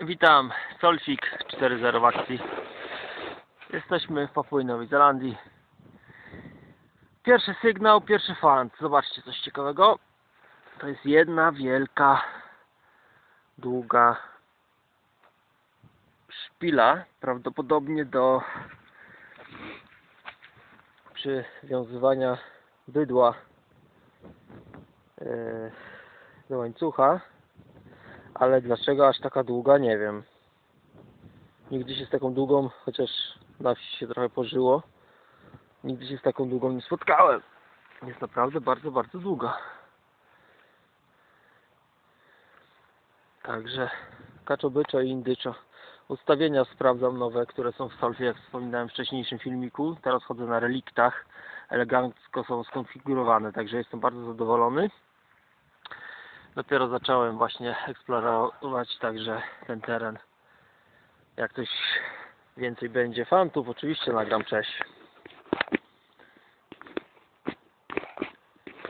Witam, Solfik 4.0 w akcji. Jesteśmy w Papui Nowej Zelandii. Pierwszy sygnał, pierwszy fant. Zobaczcie coś ciekawego. To jest jedna wielka, długa szpila. Prawdopodobnie do przywiązywania bydła e, do łańcucha. Ale dlaczego aż taka długa, nie wiem. Nigdy się z taką długą, chociaż na wsi się trochę pożyło, nigdy się z taką długą nie spotkałem. Jest naprawdę bardzo, bardzo długa. Także kaczobyczo i indyczo. Ustawienia sprawdzam nowe, które są w Solfie, jak wspominałem w wcześniejszym filmiku. Teraz chodzę na reliktach. Elegancko są skonfigurowane, także jestem bardzo zadowolony. Dopiero zacząłem właśnie eksplorować także ten teren. Jak coś więcej będzie fantów, oczywiście nagram cześć.